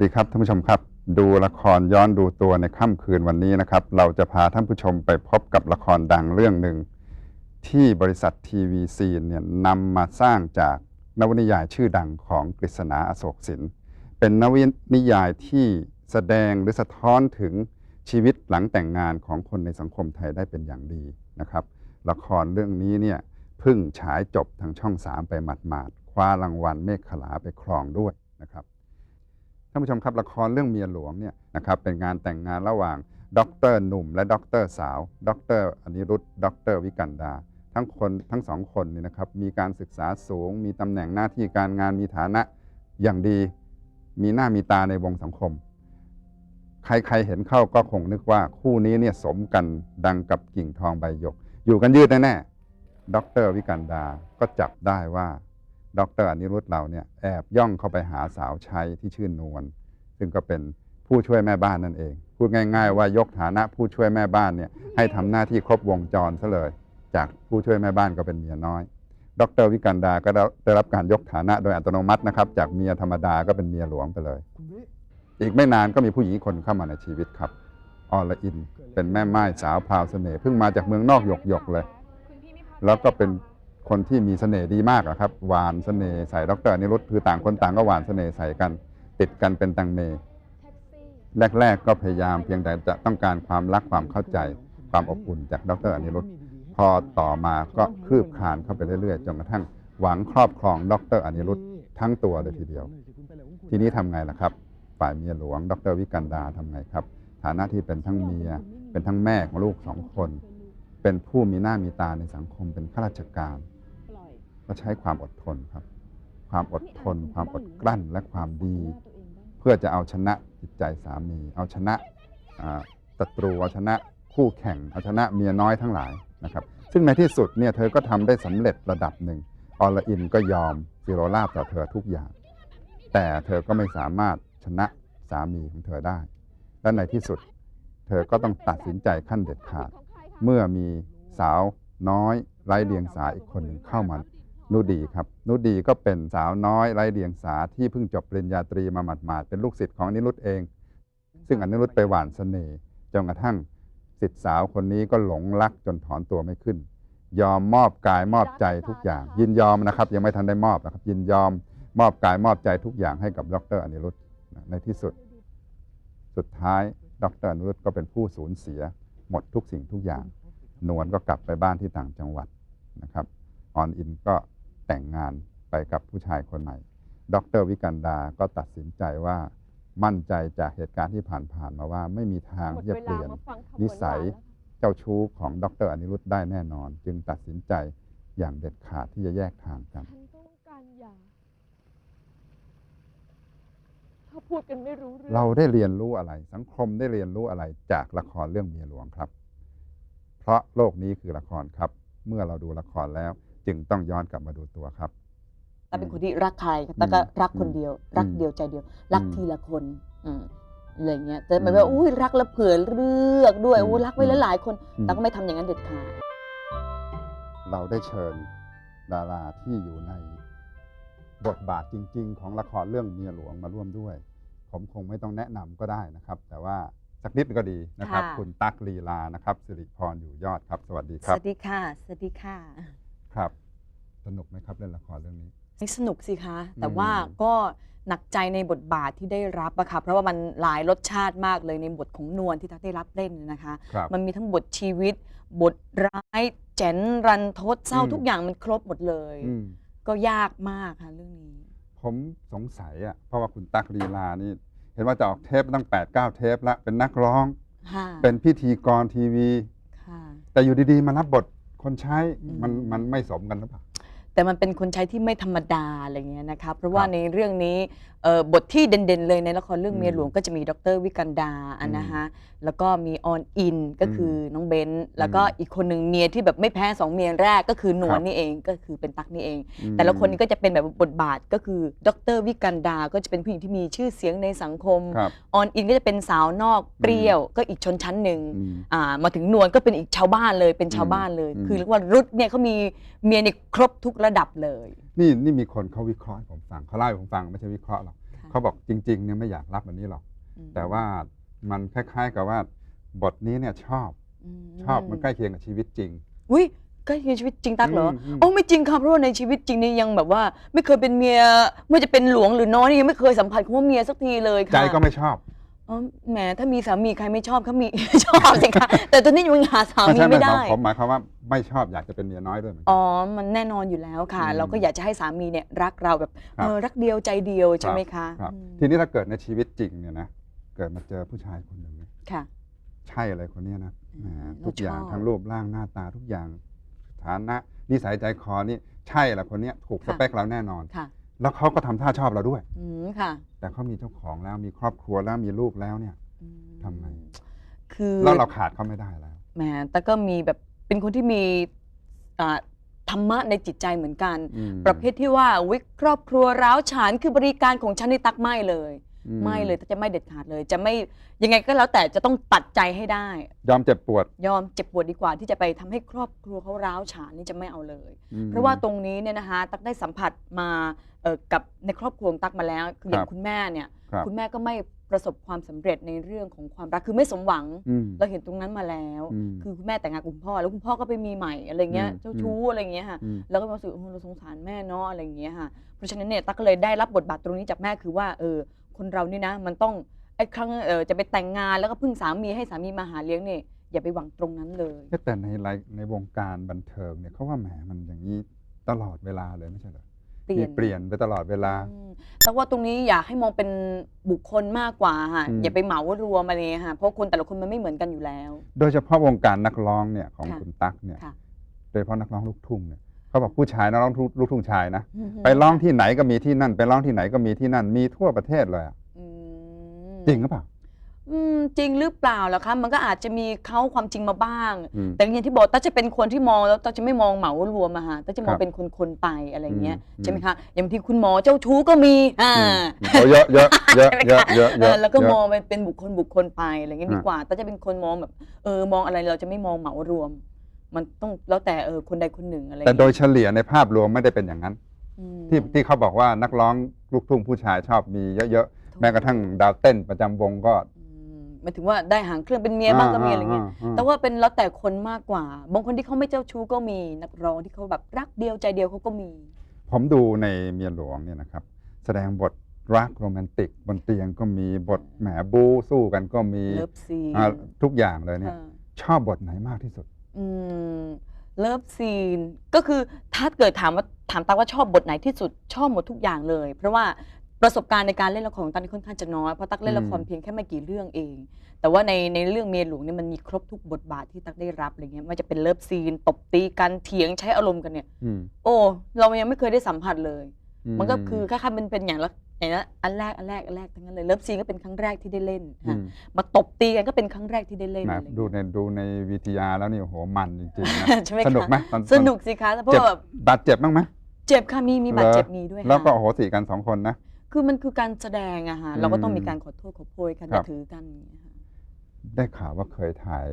ดีครับท่านผู้ชมครับ ดูละครย้อนดูตัวในค่ำคืนวันนี้นะครับ เราจะพาท่านผู้ชมไปพบกับละครดังเรื่องหนึ่ง ที่บริษัททีวีซีเนี่ยนำมาสร้างจากนวนิยายชื่อดังของกฤษณาอโศกสินเป็นนวนิยายที่แสดงหรือสะท้อนถึงชีวิตหลังแต่งงานของคนในสังคมไทยได้เป็นอย่างดีนะครับ ละครเรื่องนี้เนี่ยเพิ่งฉายจบทางช่อง 3 ไปหมาดๆคว้ารางวัลเมฆขลาไปครองด้วยนะครับ ท่านผู้ชมครับละครเรื่องเมียหลวงเนี่ยนะครับเป็นงานแต่งงานระหว่างด็อกเตอร์หนุ่มและด็อกเตอร์สาวด็อกเตอร์อนิรุตด็อกเตอร์วิกันดา ทั้งคนทั้งสองคนนี่นะครับมีการศึกษาสูง มีตำแหน่งหน้าที่การงานมีฐานะอย่างดี มีหน้ามีตาในวงสังคม ใครๆเห็นเข้าก็คงนึกว่าคู่นี้เนี่ยสมกันดังกับกิ่งทองใบหยก อยู่กันยืดแน่ๆด็อกเตอร์วิกันดาก็จับได้ว่า ดรอนิรุตเราเนี่ยแอบย่องเข้าไปหาสาวใช้ที่ชื่อนวลซึ่งก็เป็นผู้ช่วยแม่บ้านนั่นเอง พูดง่าย ๆ ว่ายกฐานะผู้ช่วยแม่บ้านเนี่ยให้ทำหน้าที่ครบวงจรซะเลย จากผู้ช่วยแม่บ้านก็เป็นเมียน้อย ดรวิกันดา ก็ได้รับการยกฐานะโดยอัตโนมัตินะครับ จากเมียธรรมดาก็เป็นเมียหลวงไปเลย อีกไม่นานก็มีผู้หญิงคนเข้ามาในชีวิตครับอรอิน เป็นแม่ไม้สาวพาวเสน่ห์เพิ่งมาจากเมืองนอกหยกๆเลย แล้วก็เป็น คนที่มีเสน่ห์ดีมากอะครับหวานเสน่ห์ใส่ดรนิรุตคือต่างคนต่างก็หวานเสน่ห์ใส่กัน ติดกันเป็นตังเม แรก ๆ ก็พยายามเพียงแต่จะต้องการความรักความเข้าใจความอบอุ่นจากดรอนิรุตพอต่อมาก็คืบคลานเข้าไปเรื่อยๆจนกระทั่งหวังครอบครองดรอนิรุตทั้งตัวเลยทีเดียว ทีนี้ทำไงล่ะครับ ฝ่ายเมียหลวง ดรวิกันดาทำไงครับ ฐานะที่เป็นทั้งเมีย เป็นทั้งแม่ของลูกสองคน เป็นผู้มีหน้ามีตาในสังคมเป็นข้าราชการ ก็ใช้ความอดทนครับ ความอดทน ความอดกลั้นและความดี เพื่อจะเอาชนะจิตใจสามี เอาชนะอ่าศัตรูเอาชนะคู่แข่งเอาชนะเมียน้อยทั้งหลายนะครับ ซึ่งในที่สุดเนี่ยเธอก็ทำได้สำเร็จระดับหนึ่งอรอินก็ยอมสิโรราบต่อเธอทุกอย่าง แต่เธอก็ไม่สามารถชนะสามีของเธอได้ และในที่สุด เธอก็ต้องตัดสินใจขั้นเด็ดขาด เมื่อมีสาวน้อยไร้เดียงสาอีกคนหนึ่งเข้ามา นุดีครับ นุดีก็เป็นสาวน้อยไร้เดียงสาที่เพิ่งจบปริญญาตรีมาหมาดๆเป็นลูกศิษย์ของอนิรุตเอง ซึ่งอนิรุตไปหวานเสน่ห์จนกระทั่งศิษย์สาวคนนี้ก็หลงรักจนถอนตัวไม่ขึ้น ยอมมอบกายมอบใจทุกอย่าง ยินยอมนะครับ ยังไม่ทันได้มอบนะครับ ยินยอมมอบกายมอบใจทุกอย่างให้กับดรอนิรุตในที่สุด สุดท้ายดรอนุรุตก็เป็นผู้สูญเสีย หมดทุกสิ่งทุกอย่างนวลก็กลับไปบ้านที่ต่างจังหวัดนะครับออนอินก็ แต่งงานไปกับผู้ชายคนใหม่ ดรวิกันดา ก็ตัดสินใจว่ามั่นใจจากเหตุการณ์ที่ผ่านๆมาว่า ไม่มีทางที่จะเปลี่ยนนิสัยเจ้าชู้ของดรอนิรุตได้แน่นอน จึงตัดสินใจอย่างเด็ดขาดที่จะแยกทางกันฉันต้องการหย่าถ้าพูดกันไม่รู้เรื่องเราได้เรียนรู้อะไร สังคมได้เรียนรู้อะไรจากละครเรื่องเมียหลวงครับ เพราะโลกนี้คือละครครับ เมื่อเราดูละครแล้ว จึงต้องย้อนกลับมาดูตัวครับ แต่เป็นคนที่รักใครแต่ก็รักคนเดียว รักอืมเดียวใจเดียว รักอืมทีละคนอืมอะไรเงี้ยแต่หมายอืมว่าอุ้ยรักแล้วเผื่อเลือกด้วยอืมอุ้ยรักไว้อืมหลายๆคนอืมแต่ก็ไม่ทำอย่างนั้นเด็ดขาดเราได้เชิญดาราที่อยู่ในบทบาทจริง ๆ ของละครเรื่องเมียหลวงมาร่วมด้วย ผมคงไม่ต้องแนะนำก็ได้นะครับ แต่ว่าสักนิดก็ดีนะครับค่ะคุณตั๊กลีลานะครับสิริพรอยู่ยอดครับ สวัสดีคสรับวัสดีค่ะ สวัสดีค่ะ ครับ สนุกไหมครับเล่นละครเรื่องนี้ สนุกสิคะ แต่อืมว่าก็หนักใจในบทบาทที่ได้รับอะค่ะเพราะว่ามันหลายรสชาติมากเลยในบทของนวลที่ทักได้รับเล่นนะคะ ครับ มันมีทั้งบทชีวิต บทร้ายแจ๋นรันทดเศร้าอืม ทุกอย่างมันครบหมดเลย อืมก็ยากมากค่ะเรื่องนี้ ผมสงสัยอะเพราะว่าคุณตั๊กลีลานี่ เห็นว่าจะออกเทปตั้ง8ปดเเทปแล้วเป็นนักร้อง ค่ะเป็นพิธีกรทีวี ค่ะ แต่อยู่ดีๆ มารับบท คนใช้อืมมันมันไม่สมกันหรือเปล่าแต่มันเป็นคนใช้ที่ไม่ธรรมดาอะไรเงี้ยนะคะเพราะว่าครับในเรื่องนี้เอ่อ บทที่เด่นๆ เลยในละครเรื่องอืมเมียหลวงก็จะมีดรวิกันดาอันนะคะแล้วก็มีออนอินก็คืออน้องเบนซ์แล้วก็อืมอีกคนหนึ่งเมียที่แบบไม่แพ้สองเมียแรกก็คือนวคลรับนี่เองก็คือเป็นตั๊กนี่เองอืมแต่ละคนนี้ก็จะเป็นแบบบทบาทก็คือดรวิกันดาก็จะเป็นผู้หญิงที่มีชื่อเสียงในสังคมครับออนอินก็จะเป็นสาวนอกเปรี้ยวก็อีกชนชั้นหนึ่งอืมอ่ามาถึงนวลก็เป็นอีกชาวบ้านเลยเป็นชาวบ้านเลยอืมคือเรียกว่ารุดเนี่ยเขามีเมียในครบทุกระดับเลยนี่นี่มีคนเขาวิเคราะห์ให้ผมฟังเขาเล่าให้ผมฟังไม่ใช่วิเคราะห์หรอกค่ะเขาบอกจริงๆเนี่ยไม่อยากรับอันนี้หรอกอืมแต่ว่ามันคล้าย ๆ กับว่า บทนี้เนี่ยชอบชอบมันใกล้เคียงกับชีวิตจริงอุ้ยใกล้เคียงชีวิตจริงตักเหรออมอืมโอ้ไม่จริงค่ะเพราะว่าในชีวิตจริงนี่ยังแบบว่า ไม่เคยเป็นเมียไม่ว่าจะเป็นหลวงหรือน้อยนี่ยังไม่เคยสัมผัสคำว่าเมียสักทีเลยค่ะใจก็ไม่ชอบ อ๋อแหมถ้ามีสามีใครไม่ชอบเขามี ชอบสิคะแต่ตอนนี้ยังหาสามีใช่ไม่หได้ของผมหมายความว่าไม่ชอบอยากจะเป็นเมียน้อยด้วยเหมือนกัอ๋อ มันแน่นอนอยู่แล้วค่ะ อืมเราก็อยากจะให้สามีเนี่ยรักเราแบบครับ เออรักเดียวใจเดียวใช่ไหมคะครับอืมทีนี้ถ้าเกิดในชีวิตจริงเนี่ยนะเกิดมาเจอผู้ชายคนหนึ่งเนี่ยค่ะ ใช่อะไรคนเนี้ยนะอืมแหมเราทุกอย่างชอบ ทั้งรูปร่างหน้าตาทุกอย่างฐานะนิสัยใจคอนี่ใช่แหละคนเนี้ยถูกสค่ะเปคเราแน่นอน ค่ะ แล้วเขาก็ทำท่าชอบเราด้วย อืมค่ะแต่เขามีเจ้าของแล้วมีครอบครัวแล้วมีลูกแล้วเนี่ย อืมทำไง คือแล้วเราขาดเขาไม่ได้แล้ว แหมแต่ก็มีแบบเป็นคนที่มีอ่าธรรมะในจิตใจเหมือนกัน อืมประเภทที่ว่าวิครอบครัวร้าวฉานคือบริการของฉันนี่ตักไม่เลยอื ไม่เลยจะไม่เด็ดขาดเลย จะไม่ยังไงก็แล้วแต่จะต้องตัดใจให้ได้ ยอมเจ็บปวด ยอมเจ็บปวดดีกว่าที่จะไปทำให้ครอบครัวเขาร้าวฉานนี่จะไม่เอาเลย อืม เพราะว่าตรงนี้เนี่ยนะคะตักได้สัมผัสมาเอ่อกับในครอบครัวของตักมาแล้วคืออย่างครับคุณแม่เนี่ยครับคุณแม่ก็ไม่ประสบความสำเร็จในเรื่องของความรักคือไม่สมหวัง อืม เราเห็นตรงนั้นมาแล้ว อืมคือคุณแม่แต่งงานกับคุณพ่อแล้วคุณพ่อก็ไปมีใหม่อะไรเงี้ยอืม เจ้าชู้อะไรเงี้ยค่ะ อืม แล้วก็รู้สึกโอ้โหเราสงสารแม่เนาะอะไรเงี้ยค่ะ เพราะฉะนั้นเนี่ยตักก็เลยได้รับบทบาทตรงนี้จากแม่คือว่าเออ คนเรานี่นะ มันต้องไอ้ครั้งเออจะไปแต่งงานแล้วก็พึ่งสามีให้สามีมาหาเลี้ยงเนี่ยอย่าไปหวังตรงนั้นเลย แต่ในรายในวงการบันเทิงเนี่ยเขาว่าแหมมันอย่างนี้ตลอดเวลาเลยไม่ใช่เหรอเปลี่ยนมีเปลี่ยนไปตลอดเวลาอืมแต่ว่าตรงนี้อยากให้มองเป็นบุคคลมากกว่าค่ะอืมอย่าไปเหมารวมอะไรเงี้ยค่ะเพราะคนแต่ละคนมันไม่เหมือนกันอยู่แล้ว โดยเฉพาะวงการนักร้องเนี่ยของค่ะคุณตั๊กเนี่ยค่ะโดยเฉพาะนักร้องลูกทุ่งเนี่ย เขาบอกผู้ชายนักร้องลูกทุ่งชายนะไปร้องที่ไหนก็มีที่นั่น ไปร้องที่ไหนก็มีที่นั่นมีทั่วประเทศเลยอะอืมจริงหรือเปล่าอืมจริงหรือเปล่าล่ะคะมันก็อาจจะมีเขาความจริงมาบ้าง อืม แต่อย่างที่บอกต้าจะเป็นคนที่มองแล้วต้าจะไม่มองเหมารวมอะฮะต้าจะมองครับเป็นคนๆไปอะไรเงี้ยอืม ใช่ไหมคะอย่างบางทีคุณหมอเจ้าชู้ก็มีอ่า อืมโอ้เยอะเยอะเยอะเยอะเยอะเอเยออะแล้วก็เยอะมองไปเป็นบุคคลบุคคลไปอะไรเงี้ยอ่าดีกว่าต้าจะเป็นคนมองแบบเออมองอะไรเราจะไม่มองเหมารวม มันต้องแล้วแต่เออคนใดคนหนึ่งอะไรแต่โดยเงี้เฉลี่ยในภาพรวมไม่ได้เป็นอย่างนั้น อืมที่ที่เขาบอกว่านักร้องลูกทุ่งผู้ชายชอบมีเยอะๆ แม้กระทั่งดาวเต้นประจำวงก็อืมหมายถึงว่าได้หางเครื่องเป็นเมียบ้างก็มีอะไรเงี้ยาแต่ว่าเป็นแล้วแต่คนมากกว่า บางคนที่เขาไม่เจ้าชู้ก็มีนักร้องที่เขาแบบรักเดียวใจเดียวเขาก็มี ผมดูในเมียหลวงเนี่ยนะครับ แสดงบทรักโรแมนติกบนเตียงก็มีบทแหมบู๊สู้กันก็มีเลิฟซีนอ่าทุกอย่างเลยเนี่ยค่ะชอบบทไหนมากที่สุด อืมเลิฟซีนก็คือถ้าเกิดถามว่าถามตาว่าชอบบทไหนที่สุดชอบหมดทุกอย่างเลย เพราะว่าประสบการณ์ในการเล่นละครของตันนี่ค่อนข้างจะน้อยเพราะตักเล่นละครอืมเพียงแค่ไม่กี่เรื่องเอง แต่ว่าในในเรื่องเมียหลวงเนี่ยมันมีครบทุกบทบาทที่ตักได้รับอะไรเงี้ยไม่ว่าจะเป็นเลิฟซีน ตบตีกันเถียงใช้อารมณ์กันเนี่ย อืมโอ้ เรายังไม่เคยได้สัมผัสเลยอืมันก็คือคล้ายๆมันเป็นอย่างละ อย่างละอันแรกอันแรกอันแรกทั้งนั้นเลยเลิฟซีนก็เป็นครั้งแรกที่ได้เล่นอืฮะมมาตบตีกันก็เป็นครั้งแรกที่ได้เล่นแหมอะไรอย่างดูเงี้ยในดูในวีทีอาร์แล้วนี่โอ้โหมันจริงๆนะใช่ไหมสนุกคะไหมตอนสนุกสิคะเพราะเจ็บว่าแบบบาดเจ็บบ้างไหมเจ็บค่ะมีมีบาดเจ็บหรอมีด้วยแล้วก็ค่ะโอ้โหสี่กันสองคนนะคือมันคือการแสดงอะฮะอืมเราก็ต้องมีการขอโทษขอโพยกันครับถือกันอย่างเงี้ยค่ะได้ข่าวว่าเคยถ่าย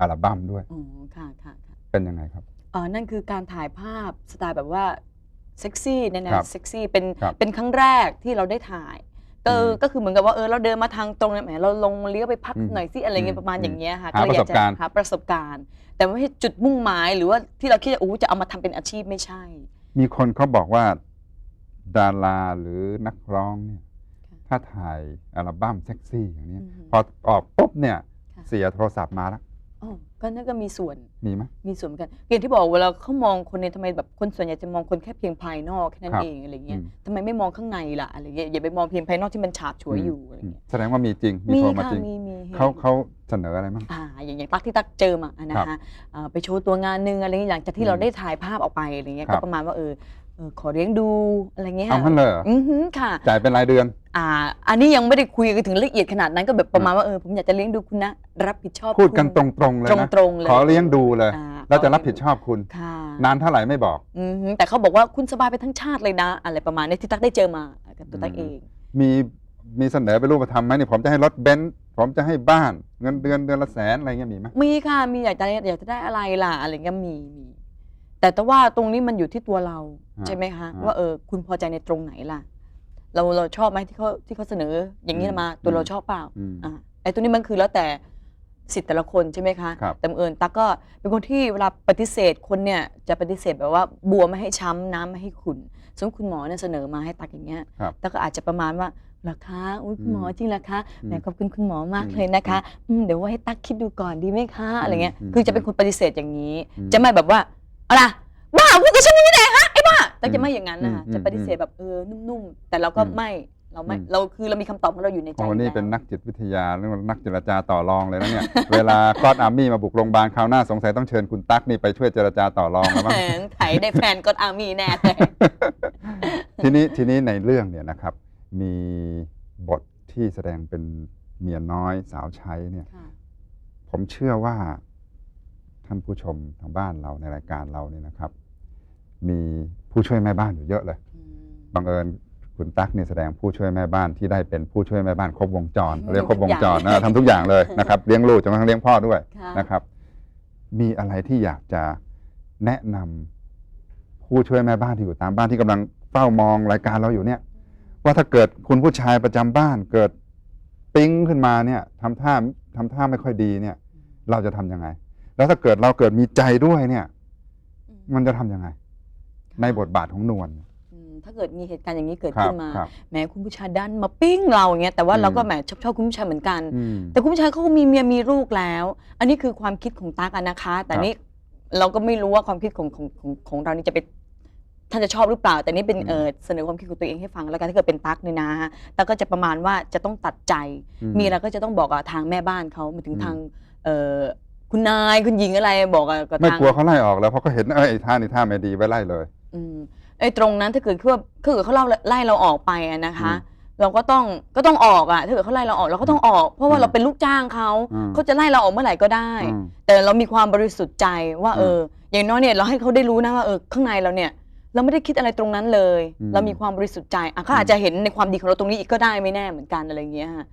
อัลบั้มด้วยอ๋อค่ะค่ะค่ะเป็นยังไงครับเอ่อนั่นคือการถ่ายภาพสไตล์แบบว่า เซ็กซี่เนี่ยครันะบเซ็กซี่เป็นครับเป็นครั้งแรกที่เราได้ถ่ายก็อืมก็คือเหมือนกับว่าเออเราเดินมาทางตรงเนี่ยแหมเราลงเลี้ยวไปพักอืมหน่อยสิอะไรเงี้ยอืมประมาณอย่างเงี้ยค่ะหาก็เลยอยากประสบการณ์จะหาประสบการณ์ แต่ไม่ใช่จุดมุ่งหมายหรือว่าที่เราคิดว่าโอ้จะเอามาทำเป็นอาชีพไม่ใช่ มีคนเขาบอกว่าดาราหรือนักร้องเนี่ยค่ะถ้าถ่ายอัลบั้มเซ็กซี่อย่างเนี้ยอือฮึพอออกปุ๊บเนี่ยค่ะ เสียโทรศัพท์มาแล้วอ๋อ ก็นั่นก็มีส่วนมีไหมมีส่วนเหมือนกันอย่างที่บอกเวลาเขามองคนเนี่ยทำไมแบบคนส่วนใหญ่จะมองคนแค่เพียงภายนอกแค่นั้นครับเองอะไรเงี้ยอืมทำไมไม่มองข้างในล่ะอะไรเงี้ยอย่าไปมองเพียงภายนอกที่มันฉาบฉวยอยู่อะไรเงี้ยแสดงว่ามีจริงมีมีโทรมาค่ะจริงมีมีเขาเขาเสนออะไรบ้างอ่าอย่างอย่างตักที่ตักเจอมาอะนะคะอ่าไปโชว์ตัวงานหนึ่งอะไรเงี้ยหลังจากที่เราอืมได้ถ่ายภาพออกไปอะไรเงี้ยครัก็บประมาณว่าเออเออขอเลี้ยงดูอะไรเงี้ยเอางั้นเลยเหรออือหือค่ะ จ่ายเป็นรายเดือน อ่า อันนี้ยังไม่ได้คุยกันถึงละเอียดขนาดนั้นก็แบบประมาณว่าเออผมอยากจะเลี้ยงดูคุณนะ รับผิดชอบพูดกันคุณตรงๆเลยนะตรงๆเลยขอเลี้ยงดูเลย อ่า แล้วจะรับผิดชอบคุณ ค่ะนานเท่าไหร่ไม่บอก อือหือแต่เขาบอกว่าคุณสบายไปทั้งชาติเลยนะ อะไรประมาณนี้ที่ตักได้เจอมากับตัวตักอืมเอง มีมีเสนอเป็นรูปธรรมไหมนี่ผมจะให้รถเบนซ์ผมจะให้บ้านเงินเดือนเดือนละแสนอะไรเงี้ยมีไหมมีค่ะมีอยากจะอยากจะได้อะไรล่ะอะไรเงี้ยมีมี แต่แต่ว่าตรงนี้มันอยู่ที่ตัวเราอ่าใช่ไหมคะอ่าว่าเออคุณพอใจในตรงไหนล่ะ เราเราชอบไหมที่เขาที่เขาเสนออย่างนี้อืมมาตัวเราอืมชอบเปล่าอืมอ่าไอ้ตัวนี้มันคือแล้วแต่สิทธิ์แต่ละคนใช่ไหมคะครับแต่บังเอิญตั๊กก็เป็นคนที่เวลาปฏิเสธคนเนี่ยจะปฏิเสธแบบว่าบัวไม่ให้ช้ำน้ำไม่ให้ขุ่นสมมติคุณหมอเนี่ยเสนอมาให้ตักอย่างเงี้ยครับตักก็อาจจะประมาณว่าเหรอคะอุ้ยคุณหมออืมจริงเหรอคะอืมแหมขอบคุณคุณหมอมากอืมเลยนะคะอืมเดี๋ยวว่าให้ตักคิดดูก่อนดีไหมคะอะไรเงี้ยอืมคือจะเป็นคนปฏิเสธอย่างนี้อืมจะไม่แบบว่า อะไรบ้าพูดกับฉันอย่างนี้ได้ฮะไอ้บ้าตักจะไม่อย่างนั้นนะคะอืมจะปฏิเสธแบบเออนุ่มๆแต่เราก็อืม ไม่เราไม่อืมเราคือเรามีคำตอบของเราอยู่ในใจโอ้นี่ยู่แล้วเป็นนักจิตวิทยาเรื่องนักเจรจาต่อรองเลยนะเนี่ย เวลาคลอดอาร์มี่มาบุกโรงพยาบาลคราวหน้าสงสัยต้องเชิญคุณตั๊กนี่ไปช่วยเจรจาต่อรองแล้วมั้ง แหมไถได้แฟนก็อามีแน่เลยทีนี้ทีนี้ในเรื่องเนี่ยนะครับ มีบทที่แสดงเป็นเมียน้อยสาวใช้เนี่ยผมเชื่อว่า ท่านผู้ชมทางบ้านเราในรายการเราเนี่ยนะครับ มีผู้ช่วยแม่บ้านอยู่เยอะเลยบังเอิญคุณตั๊กเนี่ยแสดงผู้ช่วยแม่บ้านที่ได้เป็นผู้ช่วยแม่บ้านครบวงจรอืมเรียกครบวงจรทุกอย่างนะทำทุกอย่างเลยนะครับเลี้ยงลูกจนกระทั่งเลี้ยงพ่อด้วยค่ะนะครับ มีอะไรที่อยากจะแนะนำผู้ช่วยแม่บ้านที่อยู่ตามบ้านที่กำลังเฝ้ามองรายการเราอยู่เนี่ย ว่าถ้าเกิดคุณผู้ชายประจำบ้านเกิดปิ๊งขึ้นมาเนี่ยทำท่าทำท่าไม่ค่อยดีเนี่ย เราจะทำยังไง แล้วถ้าเกิดเราเกิดมีใจด้วยเนี่ย มันจะทำยังไง ในบทบาทของนวล อืมถ้าเกิดมีเหตุการณ์อย่างนี้เกิดครัขึ้บนมาครับแหมคุณผู้ชายดันมาปิ้งเราอย่างเงี้ยแต่ว่าอืม เราก็แหมชอบชอบคุณผู้ชายเหมือนกัน อืม แต่คุณผู้ชายเขาก็มีเมียมีลูกแล้ว อันนี้คือความคิดของตั๊กอะนะคะ แต่ครับนี่เราก็ไม่รู้ว่าความคิดของของของของเรานี่จะเป็นท่านจะชอบหรือเปล่า แต่นี่เป็นอืม เออเสนอความคิดของตัวเองให้ฟังแล้วกันถ้าเกิดเป็นตั๊กเนี่ยนะฮะตั๊กก็จะประมาณว่าจะต้องตัดใจ อื มีอะไรก็จะต้องบอกกับทางแม่บ้านเขามาถึงอืม ทางเอ่อ คุณนายคุณหญิงอะไรบอกกับกับไม่ทางกลัวเขาไล่ออกแล้วเพราะเขาเห็นเออไอ้ท่านี่ท่าไม่ดีไว้ไล่เลย อืมไอ้ตรงนั้นถ้าเกิดคือว่าถ้าเกิดเขาเล่าไล่เราออกไปอะนะคะ อืมเราก็ต้องก็ต้องออกอะถ้าเกิดเขาไล่เราออกเราก็ต้องออก เพราะว่าอืมเราเป็นลูกจ้างเขาอืม เขาจะไล่เราออกเมื่อไหร่ก็ได้ อืม แต่เรามีความบริสุทธิ์ใจว่า อืมเออ อย่างน้อยเนี่ยเราให้เขาได้รู้นะว่าเออข้างในเราเนี่ย เราไม่ได้คิดอะไรตรงนั้นเลย อืมเรามีความบริสุทธิ์ใจอะเขาอืมอาจจะเห็นในความดีของเราตรงนี้อีกก็ได้ไม่แน่เหมือนกันอะไรอย่างเงี้ยฮะ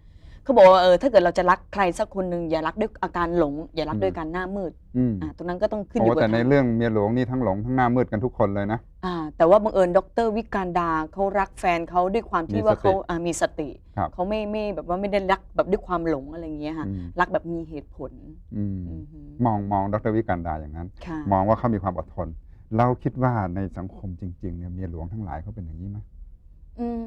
เขาบอกว่าเออถ้าเกิดเราจะรักใครสักคนหนึ่งอย่ารักด้วยอาการหลง อย่ารักด้วยการหน้ามืดอืมอะตรงนั้นก็ต้องขึ้นอโอ้ยู่กับแต่ในทางเรื่องเมียหลวงนี่ทั้งหลงทั้งหน้ามืดกันทุกคนเลยนะ อ่าแต่ว่าบังเอิญดรวิการดาเขารักแฟนเขาด้วยความที่มีว่าสติเขาอ่ามีสติครับ เขาไม่ไม่แบบว่าไม่ได้รักแบบด้วยความหลงอะไรอย่างเงี้ยค่ะอืมรักแบบมีเหตุผลอืมอือหือมองมองดรวิการดาอย่างนั้น ค่ะ มองว่าเขามีความอดทน เราคิดว่าในสังคมจริงๆเนี่ยเมียหลวงทั้งหลายเขาเป็นอย่างนี้ไหม อืม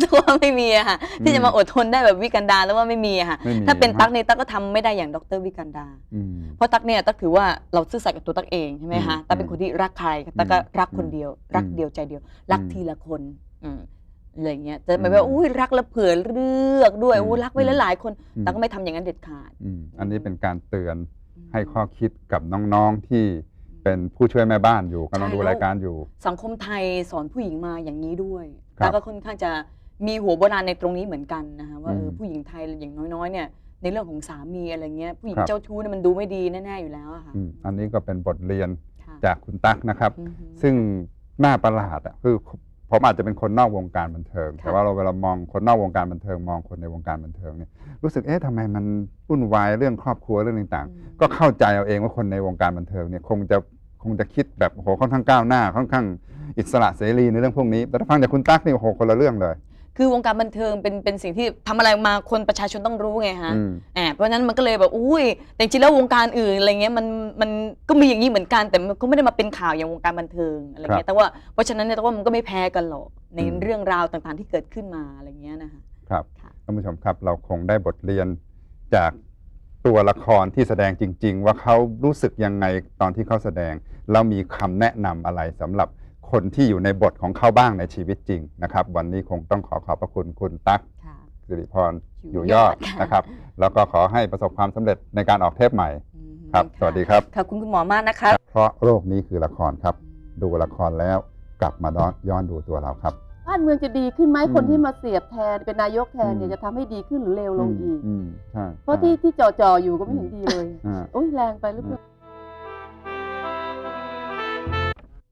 แต่ว่าไม่มีอะค่ะ ที่จะมาอดทนได้แบบวิกันดาแล้วว่าไม่มีอะค่ะ ไม่มีถ้าเป็นนะตั๊กเนี่ยตั๊กก็ทำไม่ได้อย่างดรวิกันดา อืม เพราะตั๊กเนี่ยตั๊กถือว่าเราซื่อสัตย์กับตัวตั๊กเองใช่ไหมคะอืมตั๊กเป็นคนที่รักใครตั๊กก็รักคนเดียว รักอืมเดียวใจเดียว รักอืมทีละคนอืมอะไรอย่างเงี้ยจะไม่อืมว่าอุ้ยรักแล้วเผื่อเลือกด้วยอืมอุ้ยรักไว้หลายๆคนอืม ตั๊กก็ไม่ทำอย่างนั้นเด็ดขาดอืมอันนี้เป็นการเตือนให้ข้อคิดกับน้องๆที่เป็นผู้ช่วยแม่บ้านอยู่กำลังใช่ดูแล้วรายการอยู่ สังคมไทยสอนผู้หญิงมาอย่างนี้ด้วยครับ แล้วก็ค่อนข้างจะมีหัวโบราณในตรงนี้เหมือนกันนะคะว่าเอออืมผู้หญิงไทยอย่างน้อยๆเนี่ยในเรื่องของสามีอะไรเงี้ยผู้หญิงครับเจ้าชู้เนี่ยมันดูไม่ดีแน่ๆอยู่แล้วอะค่ะอืมอันนี้ก็เป็นบทเรียนค่ะจากคุณตั๊กนะครับอือฮึซึ่งน่าประหลาดอะคือผมอาจจะเป็นคนนอกวงการบันเทิงค่ะแต่ว่าเราเวลามองคนนอกวงการบันเทิงมองคนในวงการบันเทิงเนี่ยรู้สึกเอ๊ะทำไมมันวุ่นวายเรื่องครอบครัวเรื่องต่างอืมๆก็เข้าใจเอาเองว่าคนในวงการบันเทิงเนี่ยคงจะคงจะคิดแบบโอ้โหค่อนข้างก้าวหน้าค่อนข้าง อิสระเสรีในเรื่องพวกนี้ แต่ถ้าฟังจากคุณตั๊กนี่โอ้โหคนละเรื่องเลย คือวงการบันเทิงเป็นเป็นสิ่งที่ทำอะไรมาคนประชาชนต้องรู้ไงฮะอืมแอบเพราะฉะนั้นมันก็เลยแบบอุ้ยแต่จริงๆแล้ววงการอื่นอะไรเงี้ยมันมันก็มีอย่างนี้เหมือนกันแต่มันก็ไม่ได้มาเป็นข่าวอย่างวงการบันเทิงอะไรเงี้ยแต่ว่าเพราะฉะนั้นเนี่ยแต่ว่ามันก็ไม่แพ้กันหรอกในอืม เรื่องราวต่างๆที่เกิดขึ้นมาอะไรเงี้ยนะคะ ครับค่ะ ท่านผู้ชมครับเราคงได้บทเรียนจากตัวละครที่แสดงจริง ๆ ว่าเขารู้สึกยังไงตอนที่เขาแสดงแล้วมีคำแนะนำอะไรสำหรับ คนที่อยู่ในบทของเขาบ้างในชีวิตจริงนะครับ วันนี้คงต้องขอขอบพระคุณคุณตั๊กค่ะ สิริพรออยู่ยู่ยอดค่ะนะครับ แล้วก็ขอให้ประสบความสำเร็จในการออกเทปใหม่ อืมครับะสวัสดีครับ ขอบคุณคุณหมอมากนะคะ เพราะโลกนี้คือละครครับ ดูละครแล้วกลับมาย้อนดูตัวเราครับ บ้านเมืองจะดีขึ้นไหมอืมคนที่มาเสียบแทนเป็นนายกแทนเนี่ยอืมจะทำให้ดีขึ้นหรือเลวลงอีกอืมใช่เพราะที่ที่จ่อๆอยู่ก็ไม่เห็นดีเลยอ่า โอ้ยแรงไปหรือเปล่า